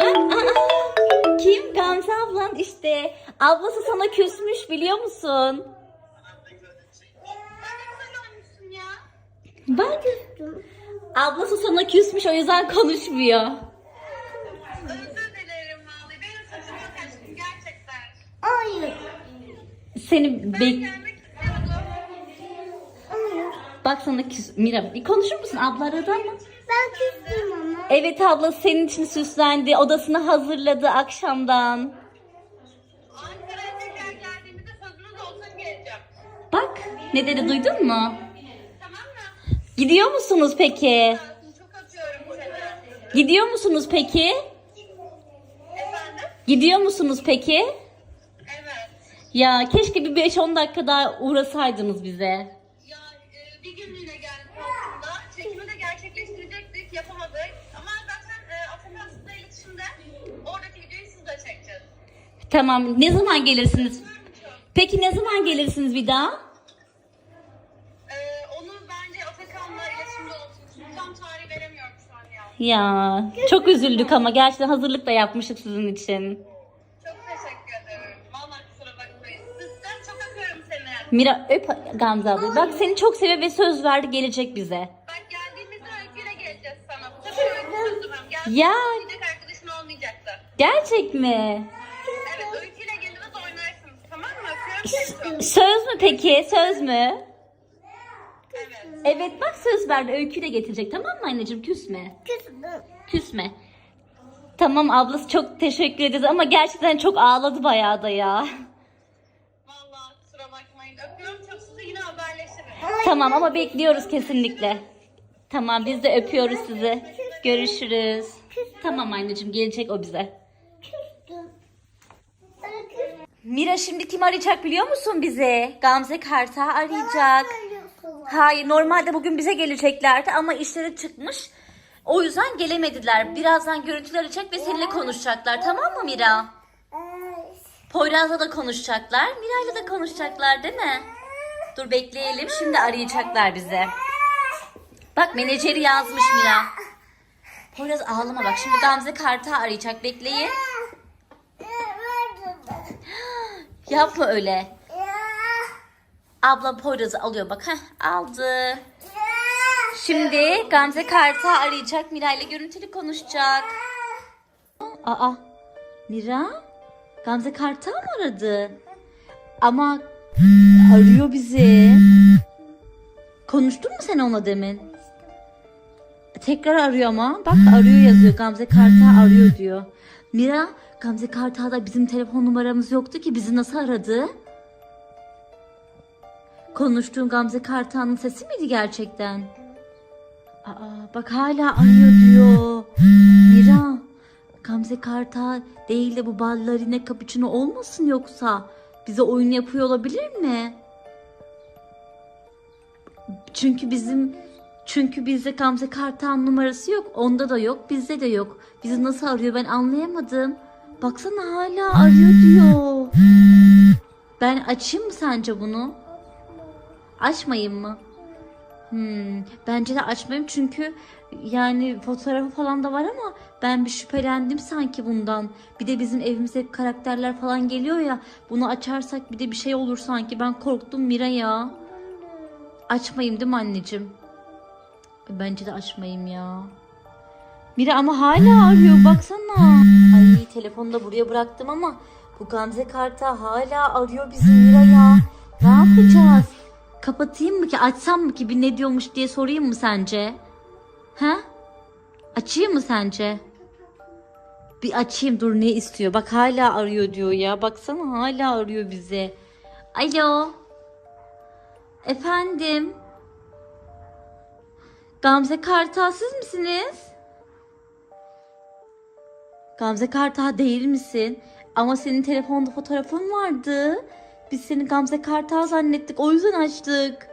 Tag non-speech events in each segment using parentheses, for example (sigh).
Aa, kim? Gamze ablan işte. Ablası sana küsmüş biliyor musun? Bak. Ablası sana küsmüş o yüzden konuşmuyor. Özür dilerim vallahi. Benim suçum yok aşkım gerçekten. Hayır. Seni bek... Gelmek istiyordum. Hayır. Bak sana küs... Mira konuşur musun? Abla aradı ama. Ben küstüm. Evet abla senin için süslendi. Odasını hazırladı akşamdan. Ankara'ya tekrar geldiğimizde sözünüz olsun geleceğim. Bak ne dedi duydun mu? Tamam mı? Gidiyor musunuz peki? Çok. Gidiyor musunuz peki? Efendim? Gidiyor musunuz peki? Evet. Ya keşke bir 5-10 dakika daha uğrasaydınız bize. Ya e, bir günlüğüne geldik aslında. Çekimi de gerçekleştirecektik, yapamadık. Ama zaten e, Atakan sizle iletişimde. Oradaki videoyu siz de çekeceğiz. Tamam ne zaman gelirsiniz? Peki ne zaman gelirsiniz bir daha? E, onu bence Atakan'la iletişimde olsun. Tam tarih veremiyorum şu an ya. Ya çok üzüldük ama gerçekten hazırlık da yapmıştık sizin için. Çok teşekkür ederim. Vallahi kusura bakmayın. Sizden çok öpüyorum seni. Mira öp Gamze abla. Bak seni çok seviyor ve söz verdi gelecek bize. Bak geldiğimizde öyküyle geleceğiz sana. Bu sefer öykü Ya. arkadaşın olmayacaktı. Gerçek mi? Evet öyküyle geliriz oynarsınız. Tamam Söz mü peki? Söz mü? Evet. Evet bak söz verdi. Öykü de getirecek tamam mı anneciğim? Küsme. Küstüm. Küsme. Tamam ablası çok teşekkür ederiz ama gerçekten çok ağladı bayağı da ya. Vallahi kusura bakmayın. Öpüyorum çok sizi yine haberleşiriz. Tamam ama bekliyoruz kesinlikle. Tamam biz de öpüyoruz sizi. Görüşürüz. Tamam anneciğim gelecek o bize. Küstüm. Ben küstüm. Mira şimdi kim arayacak biliyor musun bizi? Gamze Karta arayacak. Hayır normalde bugün bize geleceklerdi ama işleri çıkmış. O yüzden gelemediler. Birazdan görüntüler arayacak ve seninle konuşacaklar tamam mı Mira? Poyraz'la da konuşacaklar. Miray'la da konuşacaklar değil mi? Dur bekleyelim. Şimdi arayacaklar bize. Bak menajeri yazmış Mira. Poyraz ağlama bak. Şimdi Gamze Karta arayacak. Bekleyin. Yapma öyle. Abla Poyraz'ı alıyor bak. Heh, aldı. Şimdi Gamze Karta arayacak. Mira ile görüntülü konuşacak. Aa. Mira? Gamze Karta mı aradı? Ama arıyor bizi. Konuştun mu sen onunla demin? Tekrar arıyor ama. Bak arıyor yazıyor. Gamze Karta arıyor diyor. Mira, Gamze Kartal'da bizim telefon numaramız yoktu ki bizi nasıl aradı? Konuştuğun Gamze Kartal'ın sesi miydi gerçekten? Aa, bak hala arıyor diyor. Mira, Gamze Kartal değil de bu ballerine cappuccino olmasın yoksa? Bize oyun yapıyor olabilir mi? Çünkü bizim çünkü bizde Gamze Kartal numarası yok. Onda da yok, bizde de yok. Bizi nasıl arıyor ben anlayamadım. Baksana hala arıyor diyor. Ben açayım mı sence bunu? Açmayayım mı? Hmm, bence de açmayayım çünkü yani fotoğrafı falan da var ama ben bir şüphelendim sanki bundan. Bir de bizim evimize karakterler falan geliyor ya. Bunu açarsak bir de bir şey olur sanki. Ben korktum Mira ya. Açmayayım değil mi anneciğim? Bence de açmayayım ya. Mira ama hala arıyor baksana. Telefonu da buraya bıraktım ama bu Gamze Karta hala arıyor bizi Mira ya. Ne yapacağız? Kapatayım mı ki açsam mı ki bir ne diyormuş diye sorayım mı sence? He? Açayım mı sence? Bir açayım dur ne istiyor? Bak hala arıyor diyor ya. Baksana hala arıyor bizi. Alo. Efendim. Gamze Kartal siz misiniz? Gamze Kartal değil misin? Ama senin telefonda fotoğrafın vardı. Biz seni Gamze Kartal zannettik. O yüzden açtık.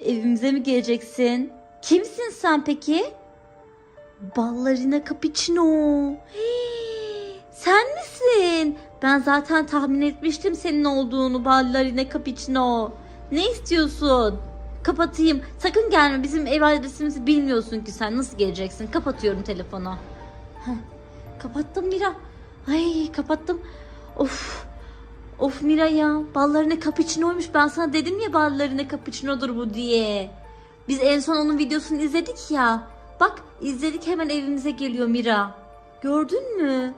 Evimize mi geleceksin? Kimsin sen peki? Ballerina Cappuccino. Hii, (gasps) Sen misin? Ben zaten tahmin etmiştim senin olduğunu Ballerina Cappuccino. Ne istiyorsun? Kapatayım. Sakın gelme. Bizim ev adresimizi bilmiyorsun ki sen. Nasıl geleceksin? Kapatıyorum telefonu. Kapattım Mira. Ay kapattım. Of. Of Mira ya. Ballarına cappuccino'ymuş. Ben sana dedim ya ballarına cappuccino'dur bu diye. Biz en son onun videosunu izledik ya. Bak izledik hemen evimize geliyor Mira. Gördün mü?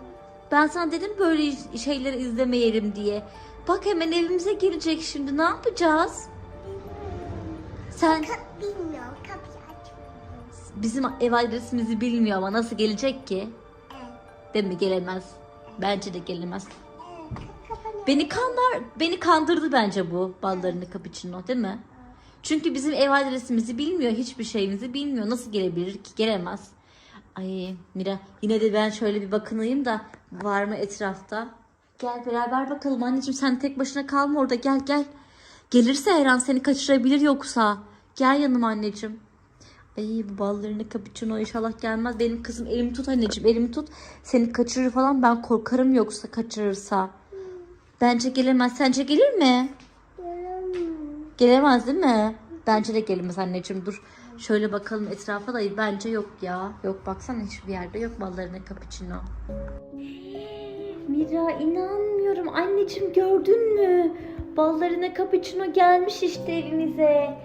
Ben sana dedim böyle şeyleri izlemeyelim diye. Bak hemen evimize gelecek şimdi. Ne yapacağız? Sen bilmiyorum. Bizim ev adresimizi bilmiyor ama nasıl gelecek ki? Değil mi? Gelemez. Bence de gelemez. Beni kanlar, beni kandırdı bence bu ballarını cappuccino değil mi? Çünkü bizim ev adresimizi bilmiyor, hiçbir şeyimizi bilmiyor. Nasıl gelebilir ki? Gelemez. Ay Mira yine de ben şöyle bir bakınayım da var mı etrafta? Gel beraber bakalım anneciğim sen tek başına kalma orada gel gel. Gelirse her an seni kaçırabilir yoksa. Gel yanıma anneciğim. Ay bu ballarını cappuccino inşallah gelmez. Benim kızım elimi tut anneciğim elimi tut. Seni kaçırır falan ben korkarım yoksa kaçırırsa. Bence gelemez. Sence gelir mi? Göremiyorum. Gelemez değil mi? Bence de gelemez anneciğim. Dur şöyle bakalım etrafa da bence yok ya. Yok baksana hiçbir yerde yok ballarına cappuccino. Mira inanmıyorum. Anneciğim gördün mü? Ballarına cappuccino gelmiş işte evimize.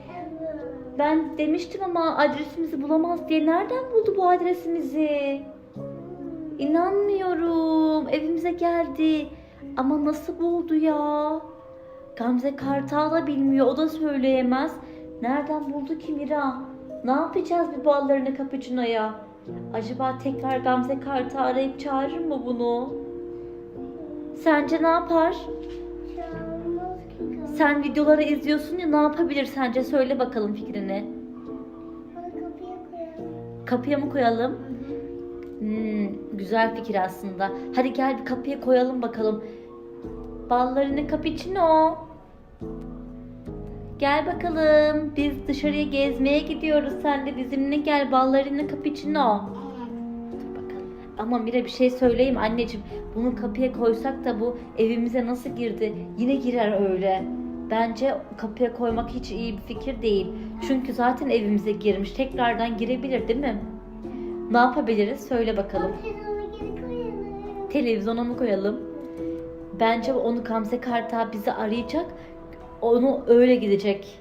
Ben demiştim ama adresimizi bulamaz diye. Nereden buldu bu adresimizi? İnanmıyorum. Evimize geldi. Ama nasıl buldu ya? Gamze Kartal da bilmiyor. O da söyleyemez. Nereden buldu ki Mira? Ne yapacağız bir ballarını cappuccino'ya? Acaba tekrar Gamze Kart'ı arayıp çağırır mı bunu? Sence ne yapar? Kapı. Sen videoları izliyorsun ya ne yapabilir sence? Söyle bakalım fikrini. Onu kapıya koyalım. Kapıya mı koyalım? Hmm, güzel fikir aslında. Hadi gel bir kapıya koyalım bakalım. Ballarını cappuccino. Gel bakalım. Biz dışarıya gezmeye gidiyoruz. Sen de bizimle gel ballarını cappuccino. Dur bakalım. Ama Mira bir şey söyleyeyim anneciğim. Bunu kapıya koysak da bu evimize nasıl girdi? Yine girer öyle. Bence kapıya koymak hiç iyi bir fikir değil. Çünkü zaten evimize girmiş. Tekrardan girebilir değil mi? Ne yapabiliriz? Söyle bakalım. Televizyona mı koyalım? Bence onu Gamze Karta bizi arayacak. Onu öyle gidecek.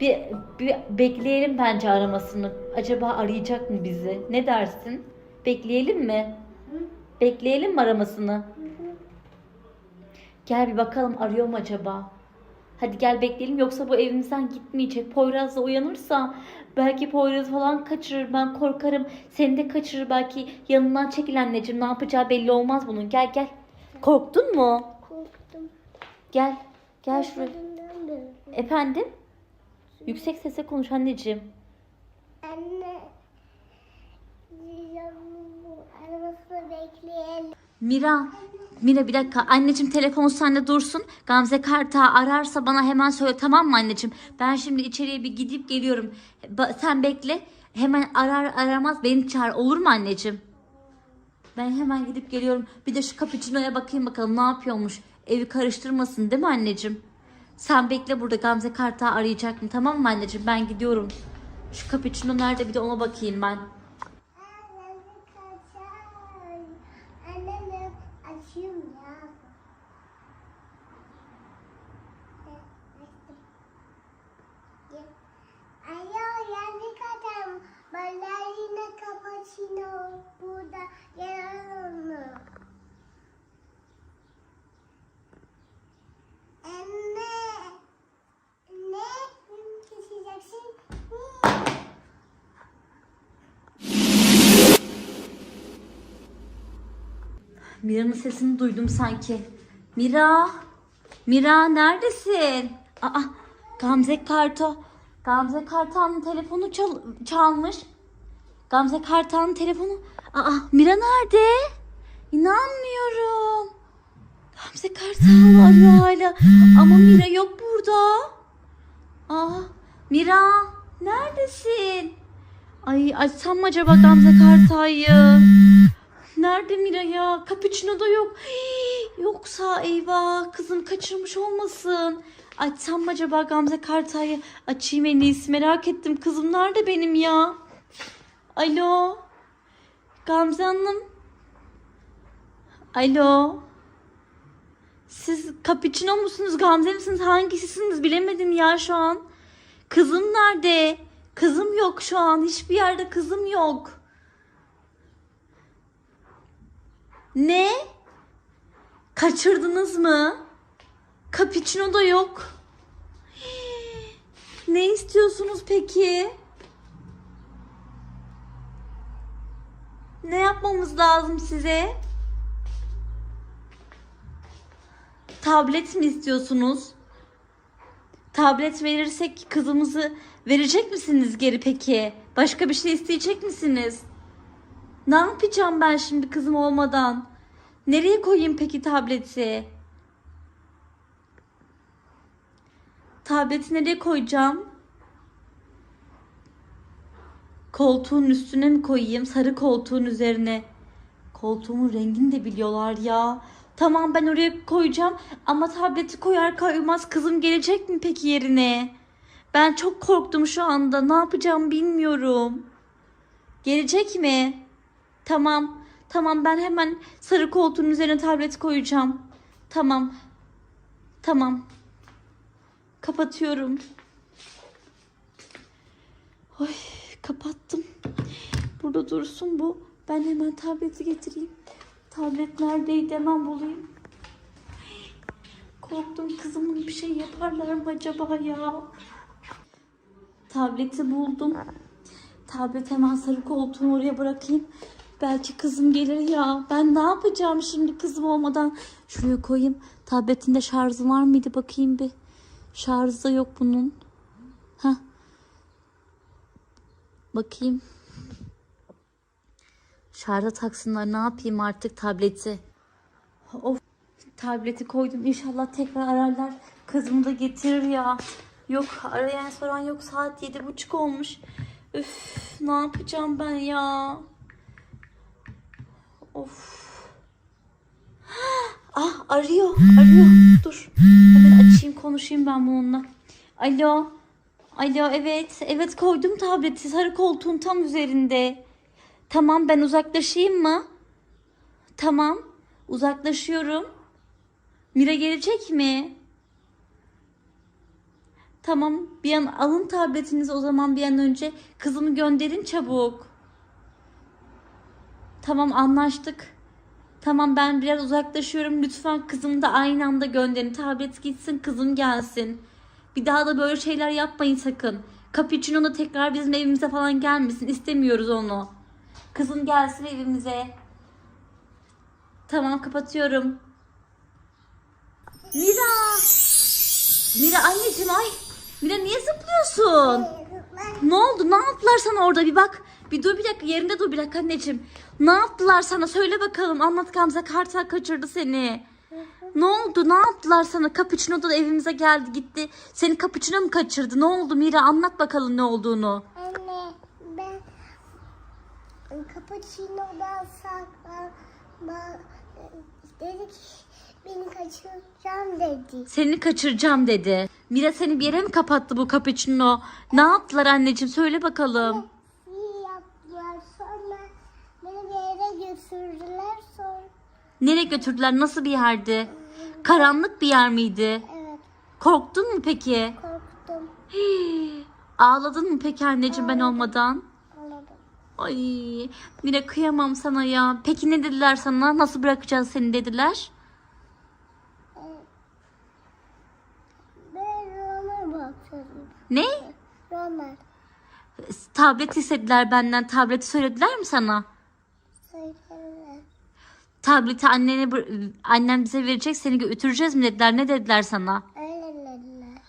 Bir, bir bekleyelim bence aramasını. Acaba arayacak mı bizi? Ne dersin? Bekleyelim mi? Bekleyelim mi aramasını? Gel bir bakalım arıyor mu acaba? Hadi gel bekleyelim yoksa bu evimizden gitmeyecek. Poyraz da uyanırsa belki Poyraz falan kaçırır. Ben korkarım. Seni de kaçırır belki. Yanından çekil anneciğim. Ne yapacağı belli olmaz bunun. Gel gel. Korktun mu? Korktum. Gel. Gel şuraya. Efendim? Yüksek sesle konuş anneciğim. Anne. Arabasını bekleyelim. Mira. Mira bir dakika. Anneciğim telefon sende dursun. Gamze Karta ararsa bana hemen söyle tamam mı anneciğim? Ben şimdi içeriye bir gidip geliyorum. Ba- sen bekle. Hemen arar aramaz beni çağır. Olur mu anneciğim? Ben hemen gidip geliyorum. Bir de şu cappuccino'ya bakayım bakalım ne yapıyormuş. Evi karıştırmasın değil mi anneciğim? Sen bekle burada Gamze Karta arayacak mı? Tamam mı anneciğim? Ben gidiyorum. Şu cappuccino nerede bir de ona bakayım ben. Anne kaçar. Anne açayım ya. Alo yani kadar ballerina cappuccino burada yer onu. Anne ne keseceksin? Mira'nın sesini duydum sanki. Mira! Mira neredesin? Aa, Gamze Karto. Gamze Kartal'ın telefonu çal- çalmış. Gamze Kartal'ın telefonu. Aa, Mira nerede? İnanmıyorum. Gamze Kartal arıyor hala. Ama Mira yok burada. Aa, Mira neredesin? Ay açsam mı acaba Gamze Kartal'ı? Nerede Mira ya? Cappuccino da yok. Yoksa eyvah kızım kaçırmış olmasın. Açsam mı acaba Gamze Kartay'ı? Açayım en iyisi merak ettim. Kızım nerede benim ya? Alo. Gamze Hanım. Alo. Siz cappuccino musunuz, Gamze misiniz? Hangisisiniz bilemedim ya şu an. Kızım nerede? Kızım yok şu an. Hiçbir yerde kızım yok. Ne? Kaçırdınız mı? Cappuccino da yok. (gasps) Ne istiyorsunuz peki? Ne yapmamız lazım size? Tablet mi istiyorsunuz? Tablet verirsek kızımızı verecek misiniz geri peki? Başka bir şey isteyecek misiniz? Ne yapacağım ben şimdi kızım olmadan? Nereye koyayım peki tableti? Tableti nereye koyacağım? Koltuğun üstüne mi koyayım? Sarı koltuğun üzerine. Koltuğumun rengini de biliyorlar ya. Tamam ben oraya koyacağım ama tableti koyar koymaz kızım gelecek mi peki yerine? Ben çok korktum şu anda. Ne yapacağım bilmiyorum. Gelecek mi? Tamam. Tamam ben hemen sarı koltuğun üzerine tableti koyacağım. Tamam. Tamam. Kapatıyorum. Oy kapattım. Burada dursun bu. Ben hemen tableti getireyim. Tablet neredeydi hemen bulayım. Korktum kızımın bir şey yaparlar mı acaba ya? Tableti buldum. Tablet hemen sarı koltuğun oraya bırakayım. Belki kızım gelir ya. Ben ne yapacağım şimdi kızım olmadan? Şuraya koyayım. Tabletinde şarjı var mıydı bakayım bir. Şarjı da yok bunun. Heh. Bakayım. Şarja taksınlar ne yapayım artık tableti. Of tableti koydum inşallah tekrar ararlar. Kızımı da getirir ya. Yok arayan soran yok saat yedi buçuk olmuş. Üf ne yapacağım ben ya. Of. (gasps) Ah arıyor arıyor. Dur hemen açayım konuşayım ben bununla. Alo. Alo evet evet koydum tableti sarı koltuğun tam üzerinde. Tamam ben uzaklaşayım mı? Tamam. Uzaklaşıyorum. Mira gelecek mi? Tamam. Bir an alın tabletinizi o zaman bir an önce. Kızımı gönderin çabuk. Tamam anlaştık. Tamam ben biraz uzaklaşıyorum. Lütfen kızımı da aynı anda gönderin. Tablet gitsin kızım gelsin. Bir daha da böyle şeyler yapmayın sakın. Cappuccino da tekrar bizim evimize falan gelmesin. İstemiyoruz onu. Kızım gelsin evimize. Tamam kapatıyorum. Mira! Mira anneciğim ay. Mira niye zıplıyorsun? Ne oldu? Ne yaptılar sana orada? Bir bak. Bir dur bir dakika. Yerinde dur bir dakika anneciğim. Ne yaptılar sana? Söyle bakalım. Anlat Gamze. Kartal kaçırdı seni. Ne oldu? Ne yaptılar sana? Cappuccino da evimize geldi gitti. Seni Cappuccino mu kaçırdı? Ne oldu Mira? Anlat bakalım ne olduğunu. Anne ben cappuccino'dan saklanma dedi ki beni kaçıracağım dedi. Seni kaçıracağım dedi. Mira seni bir yere mi kapattı bu Cappuccino? Ne yaptılar anneciğim? Söyle bakalım. İyi yaptılar sonra beni bir yere götürdüler sonra. Nereye götürdüler? Nasıl bir yerdi? Karanlık bir yer miydi? Evet Korktun mu peki? korktum Hii, (gasps) Ağladın mı peki anneciğim ben olmadan? anladım. Ay Mira kıyamam sana ya. Peki ne dediler sana? Nasıl bırakacağız seni dediler? Ben Romer bakıyorum. Ne? Romer Tablet istediler benden. Tableti söylediler mi sana? söylediler. Tableti annene annem bize verecek seni götüreceğiz mi dediler. Ne dediler sana? Öyle dediler.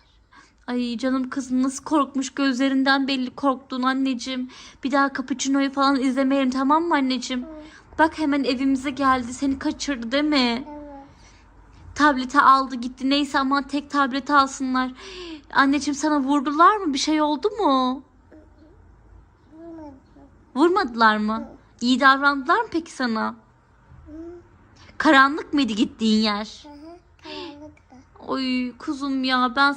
Ay canım kızım nasıl korkmuş gözlerinden belli korktun anneciğim. Bir daha Cappuccino'yu falan izlemeyelim tamam mı anneciğim? Bak hemen evimize geldi seni kaçırdı değil mi? Evet. Tableti aldı gitti neyse ama tek tableti alsınlar. Anneciğim sana vurdular mı bir şey oldu mu? Vurmadılar mı? İyi davrandılar mı peki sana? Karanlık mıydı gittiğin yer? Hı hı. Karanlıkta. Oy kuzum ya ben